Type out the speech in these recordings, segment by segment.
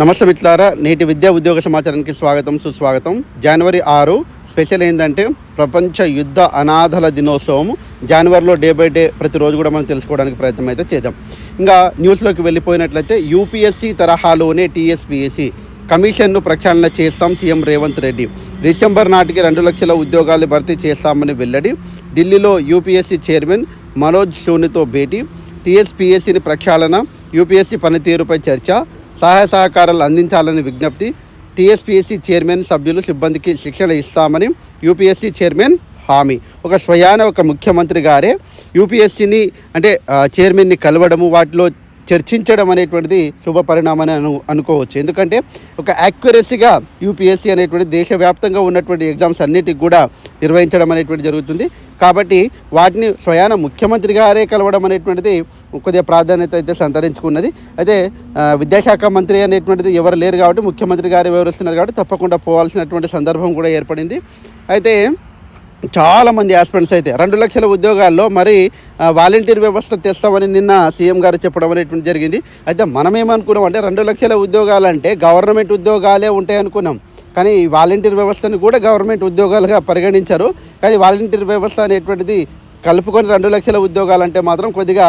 నమస్తే మిత్రులారా నేటి విద్యా ఉద్యోగ సమాచారానికి స్వాగతం సుస్వాగతం. జనవరి ఆరు స్పెషల్ ఏంటంటే ప్రపంచ యుద్ధ అనాథల దినోత్సవం. జనవరిలో డే బై డే ప్రతిరోజు కూడా మనం తెలుసుకోవడానికి ప్రయత్నం అయితే చేద్దాం. ఇంకా న్యూస్లోకి వెళ్ళిపోయినట్లయితే యూపీఎస్సీ తరహాలోనే టీఎస్పీఎస్సీ కమిషన్ను ప్రక్షాళన చేస్తాం సీఎం రేవంత్ రెడ్డి. డిసెంబర్ నాటికి రెండు లక్షల ఉద్యోగాలు భర్తీ చేస్తామని వెల్లడి. ఢిల్లీలో యూపీఎస్సీ చైర్మన్ మనోజ్ సోనితో భేటీ. టీఎస్పీఎస్సీని ప్రక్షాళన యూపీఎస్సీ పనితీరుపై చర్చ. సహాయ సహకారాలు అందించాలని విజ్ఞప్తి టీఎస్పీఎస్సీ చైర్మన్ సభ్యులు సిబ్బందికి శిక్షణ ఇస్తామని యూపీఎస్సీ చైర్మన్ హామీ. ఒక స్వయాన ఒక ముఖ్యమంత్రి గారే యూపీఎస్సీని అంటే చైర్మన్ని కలవడము వాటిలో చర్చించడం అనేటువంటిది శుభ పరిణామని అను అనుకోవచ్చు. ఎందుకంటే ఒక యాక్యురసీగా యూపీఎస్సీ అనేటువంటి దేశవ్యాప్తంగా ఉన్నటువంటి ఎగ్జామ్స్ అన్నిటికి కూడా నిర్వహించడం అనేటువంటి జరుగుతుంది. కాబట్టి వాటిని స్వయాన ముఖ్యమంత్రి గారే కలవడం అనేటువంటిది కొద్దిగా ప్రాధాన్యత అయితే సంతరించుకున్నది. అయితే విద్యాశాఖ మంత్రి అనేటువంటిది ఎవరు లేరు కాబట్టి ముఖ్యమంత్రి గారు వివరిస్తున్నారు కాబట్టి తప్పకుండా పోవాల్సినటువంటి సందర్భం కూడా ఏర్పడింది. అయితే చాలా మంది ఆస్పిరెంట్స్ అయితే రెండు లక్షల ఉద్యోగాల్లో మరి వాలంటీర్ వ్యవస్థ తెస్తామని నిన్న సీఎం గారు చెప్పడం అనేటువంటి జరిగింది. అయితే మనం ఏమనుకున్నాం అంటే రెండు లక్షల ఉద్యోగాలు అంటే గవర్నమెంట్ ఉద్యోగాలే ఉంటాయి అనుకున్నాం. కానీ వాలంటీర్ వ్యవస్థను కూడా గవర్నమెంట్ ఉద్యోగాలుగా పరిగణించారు. కానీ వాలంటీర్ వ్యవస్థ అనేటువంటిది కలుపుకొని రెండు లక్షల ఉద్యోగాలంటే మాత్రం కొద్దిగా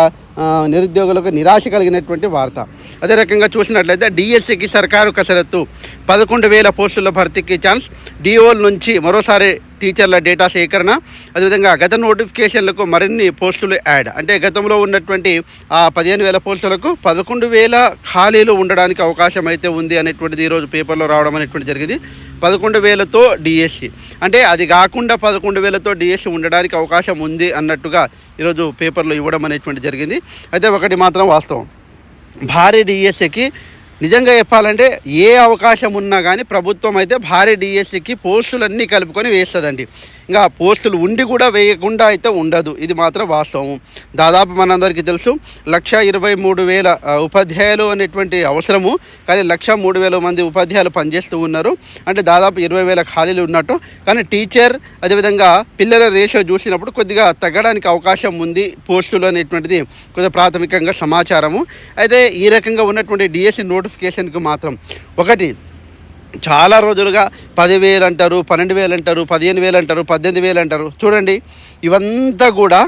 నిరుద్యోగులకు నిరాశ కలిగినటువంటి వార్త. అదే రకంగా చూసినట్లయితే డిఎస్సికి సర్కారు కసరత్తు. పదకొండు వేల పోస్టుల భర్తీకి ఛాన్స్. డిఓల నుంచి మరోసారి టీచర్ల డేటా సేకరణ. అదేవిధంగా గత నోటిఫికేషన్లకు మరిన్ని పోస్టులు యాడ్. అంటే గతంలో ఉన్నటువంటి ఆ పదిహేను వేల పోస్టులకు పదకొండు వేల ఖాళీలు ఉండడానికి అవకాశం అయితే ఉంది అనేటువంటిది ఈరోజు పేపర్లో రావడం అనేటువంటి జరిగింది. పదకొండు వేలతో డిఎస్సి అంటే అది కాకుండా పదకొండు వేలతో డిఎస్సి ఉండడానికి అవకాశం ఉంది అన్నట్టుగా ఈరోజు పేపర్లో ఇవ్వడం అనేటువంటి జరిగింది. అయితే ఒకటి మాత్రం వాస్తవం. భారీ డిఎస్సికి నిజంగా చెప్పాలంటే ఏ అవకాశం ఉన్నా కానీ ప్రభుత్వం అయితే భారీ డిఎస్సికి పోస్టులన్నీ కలుపుకొని వేస్తుందండి. ఇంకా పోస్టులు ఉండి కూడా వేయకుండా అయితే ఉండదు. ఇది మాత్రం వాస్తవం. దాదాపు మనందరికీ తెలుసు లక్ష ఇరవై మూడు వేల ఉపాధ్యాయులు అనేటువంటి అవసరము. కానీ లక్ష మూడు వేల మంది ఉపాధ్యాయులు పనిచేస్తూ ఉన్నారు. అంటే దాదాపు ఇరవై వేల ఖాళీలు ఉన్నట్టు. కానీ టీచర్ అదేవిధంగా పిల్లల రేషియో చూసినప్పుడు కొద్దిగా తగ్గడానికి అవకాశం ఉంది పోస్టులు అనేటువంటిది. కొద్దిగా ప్రాథమికంగా సమాచారము. అయితే ఈ రకంగా ఉన్నటువంటి డిఎస్సి నోటిఫికేషన్కి మాత్రం ఒకటి చాలా రోజులుగా పదివేలు అంటారు పన్నెండు వేలు అంటారు పదిహేను వేలు అంటారు పద్దెనిమిది వేలు అంటారు చూడండి ఇవంతా కూడా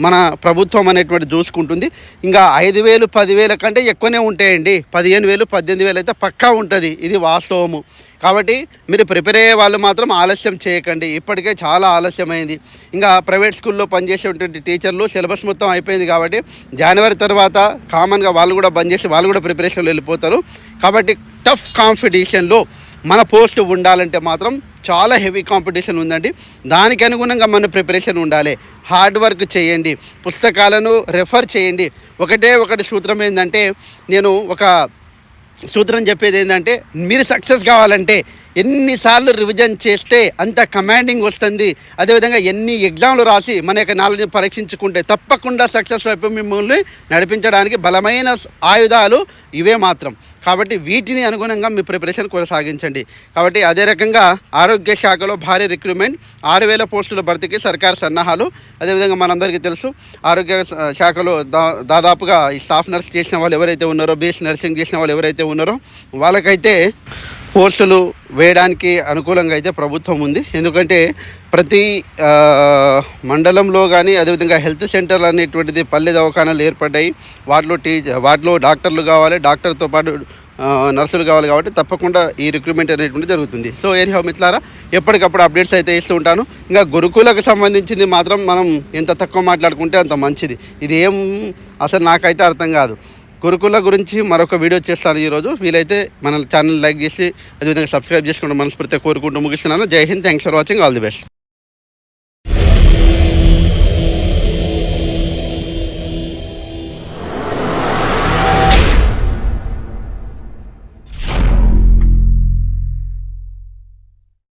మన ప్రభుత్వం అనేటువంటి చూసుకుంటుంది. ఇంకా ఐదు వేలు పదివేల కంటే ఎక్కువనే ఉంటాయండి. పదిహేను వేలు పద్దెనిమిది వేలు అయితే పక్కా ఉంటుంది. ఇది వాస్తవము. కాబట్టి మీరు ప్రిపేర్ అయ్యే వాళ్ళు మాత్రం ఆలస్యం చేయకండి. ఇప్పటికే చాలా ఆలస్యమైంది. ఇంకా ప్రైవేట్ స్కూల్లో పనిచేసేటువంటి టీచర్లు సిలబస్ మొత్తం అయిపోయింది కాబట్టి జనవరి తర్వాత కామన్గా వాళ్ళు కూడా బంద్ చేసి వాళ్ళు కూడా ప్రిపరేషన్లో వెళ్ళిపోతారు. కాబట్టి టఫ్ కాంపిటీషన్లో మన పోస్ట్ ఉండాలంటే మాత్రం చాలా హెవీ కాంపిటీషన్ ఉందండి. దానికి అనుగుణంగా మన ప్రిపరేషన్ ఉండాలి. హార్డ్ వర్క్ చేయండి. పుస్తకాలను రెఫర్ చేయండి. ఒకటే ఒకటి సూత్రం ఏంటంటే నేను ఒక సూత్రం చెప్పేది ఏంటంటే మీరు సక్సెస్ కావాలంటే ఎన్నిసార్లు రివిజన్ చేస్తే అంత కమాండింగ్ వస్తుంది. అదేవిధంగా ఎన్ని ఎగ్జామ్లు రాసి మన యొక్క నాలెడ్జ్ పరీక్షించుకుంటే తప్పకుండా సక్సెస్ వైపు మిమ్మల్ని నడిపించడానికి బలమైన ఆయుధాలు ఇవే మాత్రం. కాబట్టి వీటిని అనుగుణంగా మీ ప్రిపరేషన్ కొనసాగించండి. కాబట్టి అదే రకంగా ఆరోగ్య శాఖలో భారీ రిక్రూట్మెంట్ ఆరు వేల పోస్టుల భర్తీకి సర్కారు సన్నాహాలు. అదేవిధంగా మనందరికీ తెలుసు ఆరోగ్య శాఖలో దా దాదాపుగా ఈ స్టాఫ్ నర్స్ చేసిన వాళ్ళు ఎవరైతే ఉన్నారో బేస్ నర్సింగ్ చేసిన వాళ్ళు ఎవరైతే ఉన్నారో వాళ్ళకైతే పోస్టులు వేయడానికి అనుకూలంగా అయితే ప్రభుత్వం ఉంది. ఎందుకంటే ప్రతి మండలంలో కానీ అదేవిధంగా హెల్త్ సెంటర్లు అనేటువంటిది పల్లె దవాఖానాలు ఏర్పడ్డాయి. వాటిలో టీ వాటిలో డాక్టర్లు కావాలి డాక్టర్తో పాటు నర్సులు కావాలి కాబట్టి తప్పకుండా ఈ రిక్రూట్మెంట్ అనేటువంటి జరుగుతుంది. సో ఏరియా మిత్రులారా ఎప్పటికప్పుడు అప్డేట్స్ అయితే ఇస్తూ ఉంటాను. ఇంకా గురుకులకు సంబంధించింది మాత్రం మనం ఎంత తక్కువ మాట్లాడుకుంటే అంత మంచిది. ఇది ఏం అసలు నాకైతే అర్థం కాదు. గురుకుల గురించి మరొక వీడియో చేస్తాను ఈరోజు. వీలైతే మన ఛానల్ లైక్ చేసి అదేవిధంగా సబ్స్క్రైబ్ చేసుకుంటూ మనస్ఫూర్తిగా కోరుకుంటూ ముగిస్తున్నాను. Jai Hind. Thanks for watching. All the best.